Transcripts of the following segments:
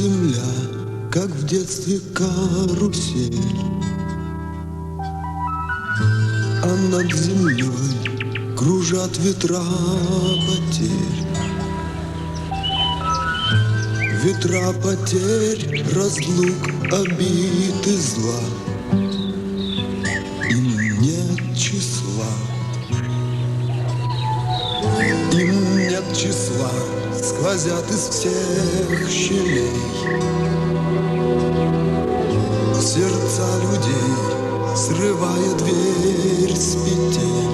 земля, как в детстве карусель. А над землей кружат ветра потерь. Ветра потерь, разлук, обид и зла — сквозят из всех щелей. Сердца людей срывая дверь с петель.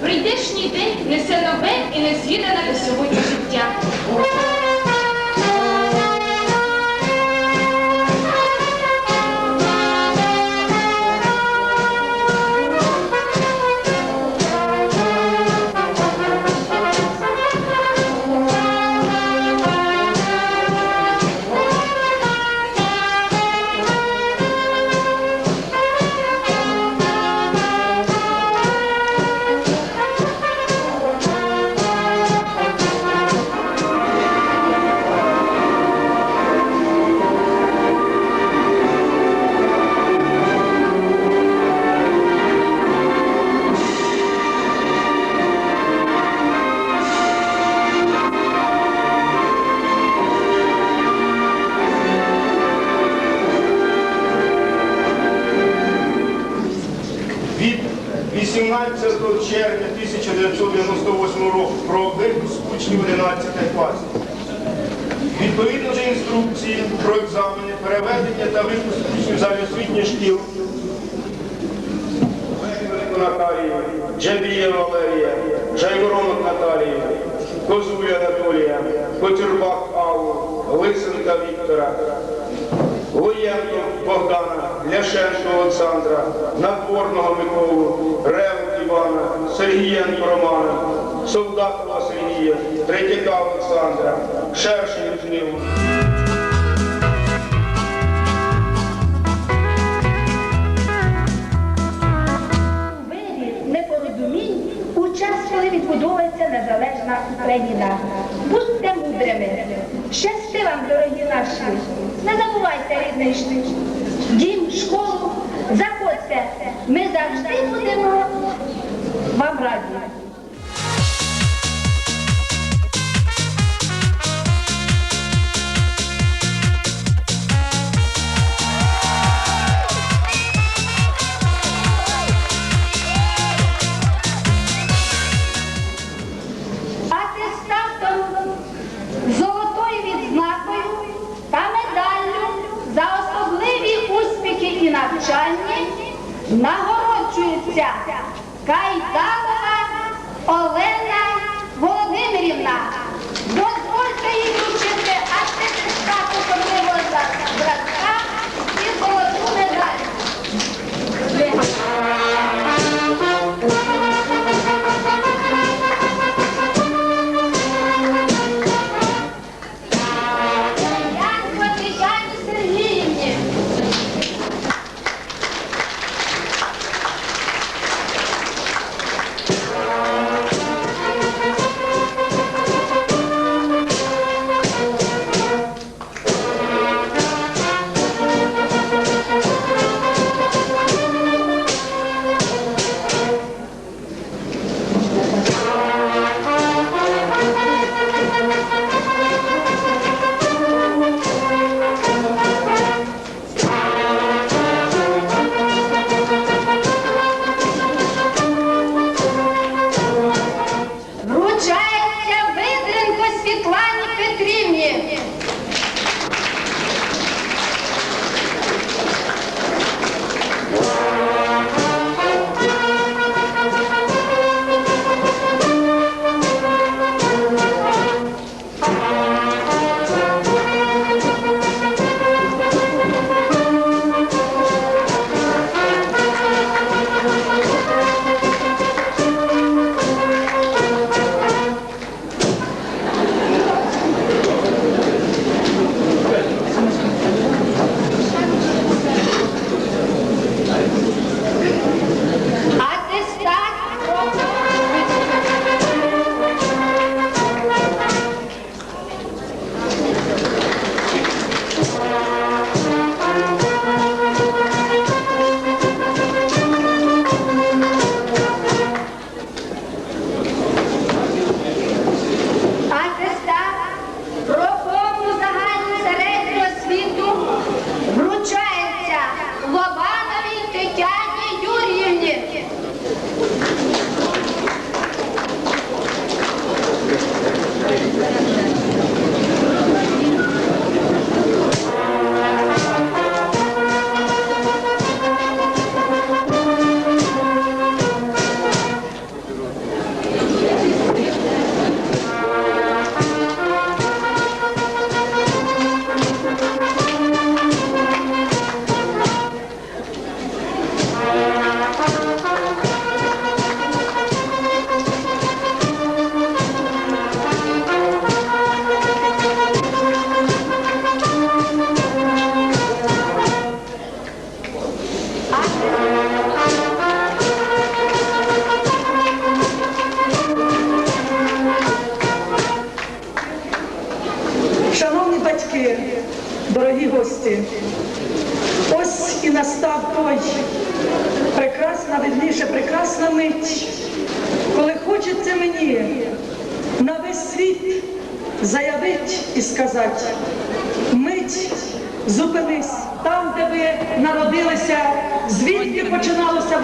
Прийдешній день несе нове і незвідане до сьогодні. Миколу, Реву Івана, Сергієнко Романа, Солдатова Сергія, Третяка Олександра, Шершень Людмилу. відбудовується незалежна Україна. Будьте мудрими. Щасти вам, дорогі наші. Не забувайте рідний дім, школу. Заходьте. Ми завжди будемо вам раді. Кайдалова Олена Володимирівна.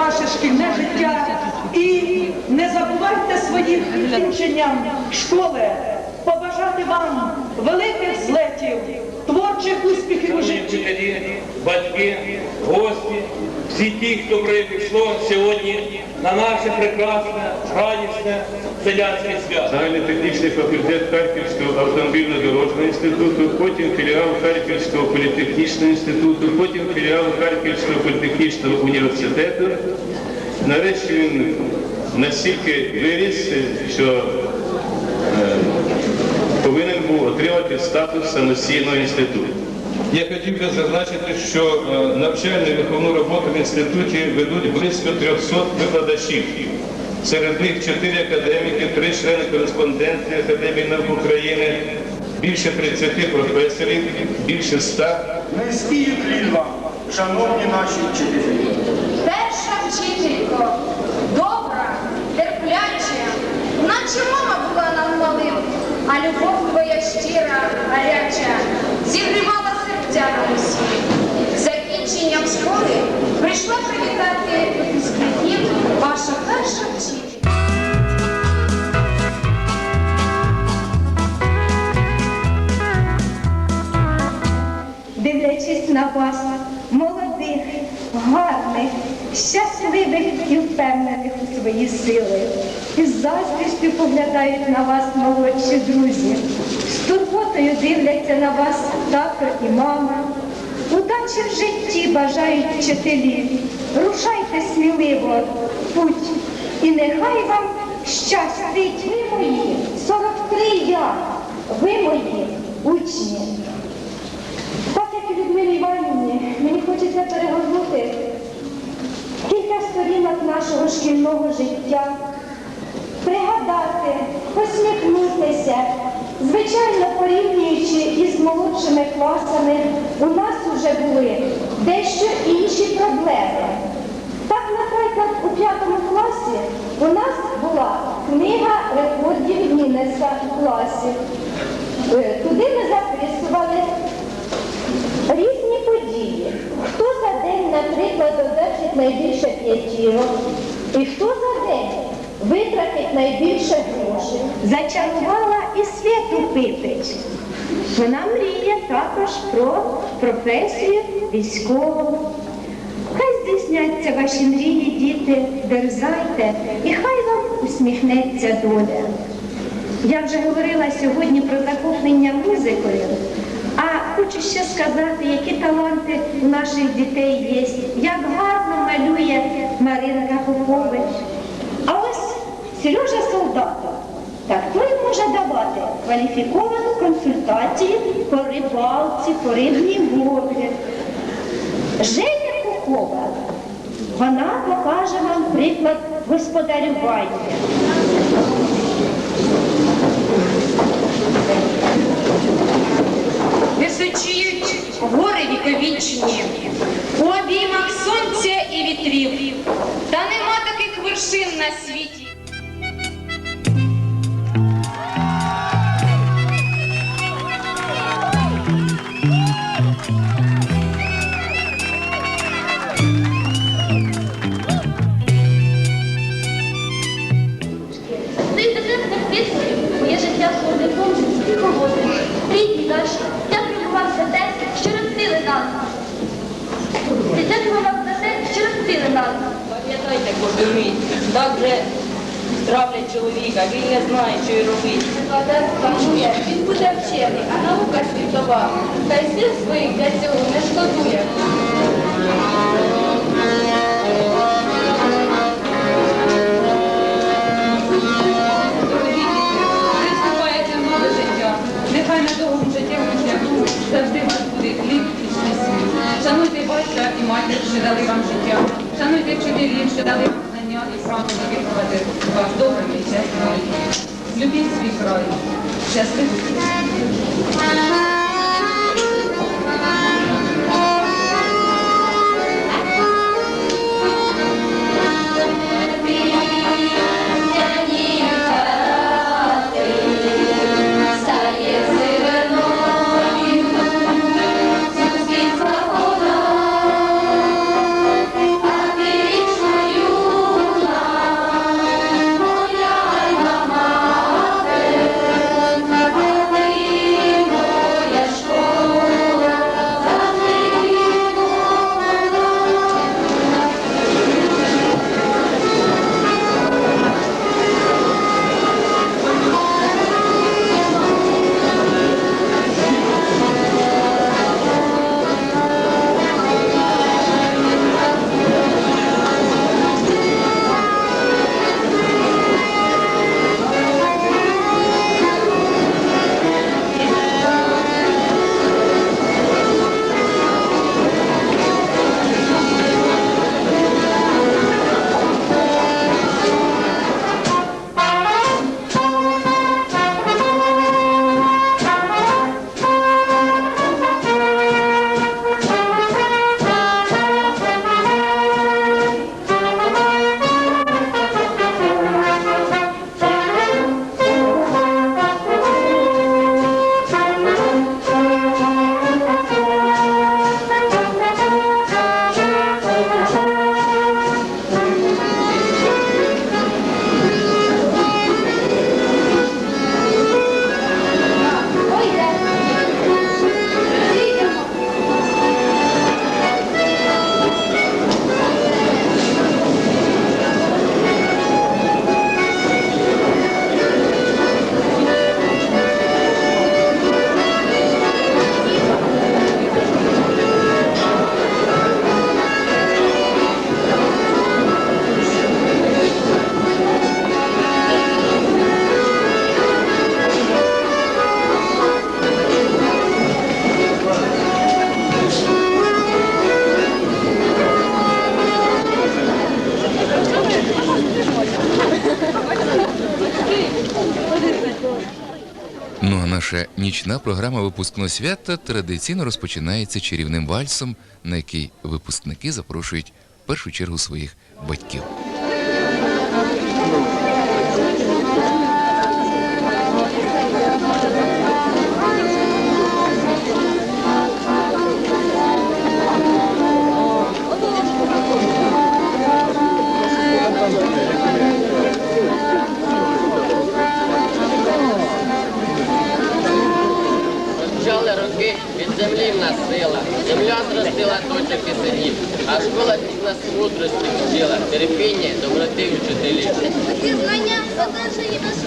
Ваше шкільне життя, і не забувайте своїм закінченням школи побажати вам великих злетів, творчих успіхів у житті. вчителі, батьки, гості, всі ті, хто прийшло сьогодні на наше прекрасне, радісне селянське свято. Загальнотехнічний факультет Харківського автомобільно-дорожнього інституту, потім філіал Харківського політехнічного інституту, потім філіал Харківського політехнічного університету. Нарешті він настільки виріс, що повинен статус самостійного інституту. Я хотів би зазначити, що е, навчальну і виховну роботу в інституті ведуть близько 300 викладачів. Серед них 4 академіки, 3 члени кореспонденти Академії наук України, більше 30 професорів, більше 100 Низький уклін вам, шановні наші вчителі. Перша вчителько, добра, терпляча, наче мама була нам малим, а любов щира, гаряча, зігрівала серця на усі. Закінченням школи прийшла привітати випускників ваша перша вчителька. дивлячись на вас, молодих, гарних, щасливих і впевнених у свої сили. Із заздрістю поглядають на вас молодші друзі, з турботою дивляться на вас тато і мама. Удачі в житті бажають вчителі. Рушайте сміливо путь, і нехай вам щастить ви мої, 43 я, ви мої учні. Так як і Людмилі Іванівні, мені хочеться перегорнути кілька сторінок нашого шкільного життя, пригадати, посміхнутися, звичайно, порівнюючи із молодшими класами, у нас вже були дещо інші проблеми. Так, наприклад, у п'ятому класі у нас була книга рекордів Гіннеса у класі. Е, Туди ми записували різні події. Хто за день, наприклад, одержить найбільше п'ятірок, і хто за витратить найбільше грошей. Зачарувала і світу Пипич. Вона мріє також про професію військового. Хай здійсняться ваші мрії, діти, дерзайте, і хай вам усміхнеться доля. Я вже говорила сьогодні про захоплення музикою, а хочу ще сказати, які таланти у наших дітей є, як гарно малює Маринка Попович. А ось Сережа Солдатов, так той може давати кваліфіковану консультацію по рибалці, по рибній ловлі. Женя Попова, вона покаже вам приклад господарювання. Височіють гори віковічні, у обіймах сонця і вітрів. Та нема таких вершин на світі. Знає, що й робити. Панує, він буде вчений, а наука світова. Та й сил своїх для цього не шкодує. Щасливі. Нічна програма випускного свята традиційно розпочинається чарівним вальсом, на який випускники запрошують в першу чергу своїх батьків. Мудрості вчила, терпіння, доброти вчителів. Такі знання одержані важливі.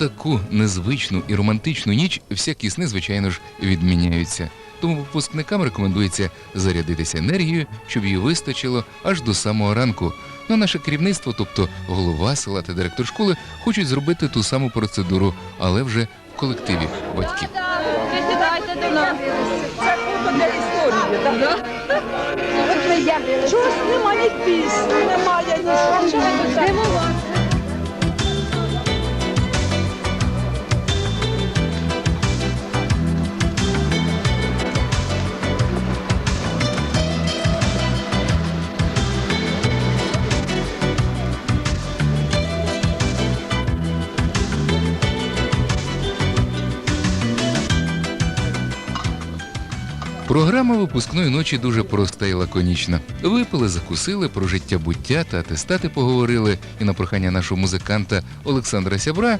Таку незвичну і романтичну ніч всякі сни, звичайно ж, відміняються. Тому випускникам рекомендується зарядитися енергією, щоб її вистачило аж до самого ранку. Ну, наше керівництво, тобто голова села та директор школи, хочуть зробити ту саму процедуру, але вже в колективі батьків. Чогось немає пісні, немає ні Програма випускної ночі дуже проста і лаконічна. Випили, закусили, про життя буття та атестати поговорили, і на прохання нашого музиканта Олександра Сябра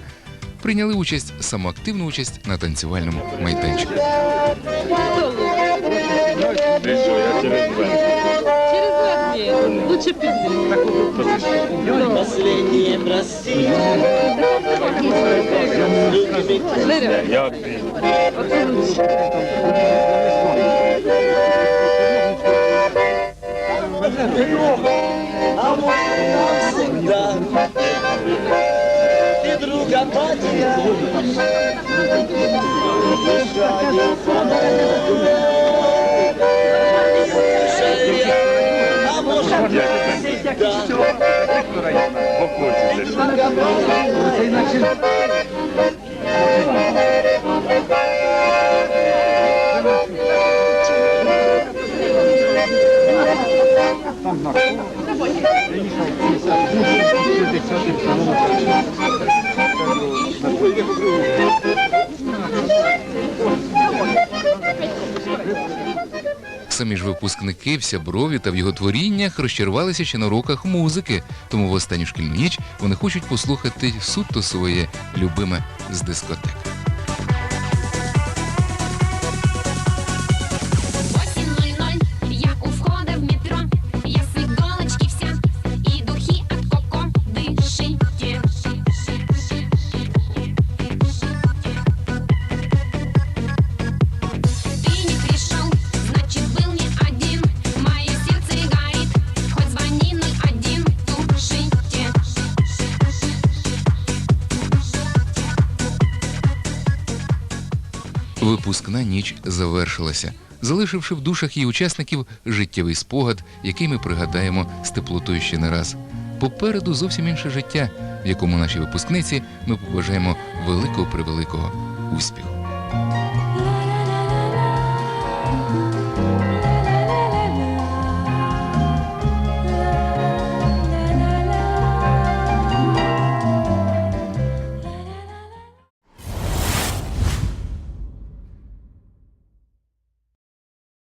прийняли участь самоактивну участь на танцювальному майданчику. Лучше А вот навсегда Ты друга потерял Дышание А может навсегда Ты друга Там Самі ж випускники всяброві Сяброві та в його творіннях розчарувалися ще на уроках музики, тому в останню шкільну ніч вони хочуть послухати суто своє любиме з дискотек. Випускна ніч завершилася, залишивши в душах її учасників життєвий спогад, який ми пригадаємо з теплотою ще не раз. Попереду зовсім інше життя, в якому нашій випускниці ми побажаємо великого превеликого успіху.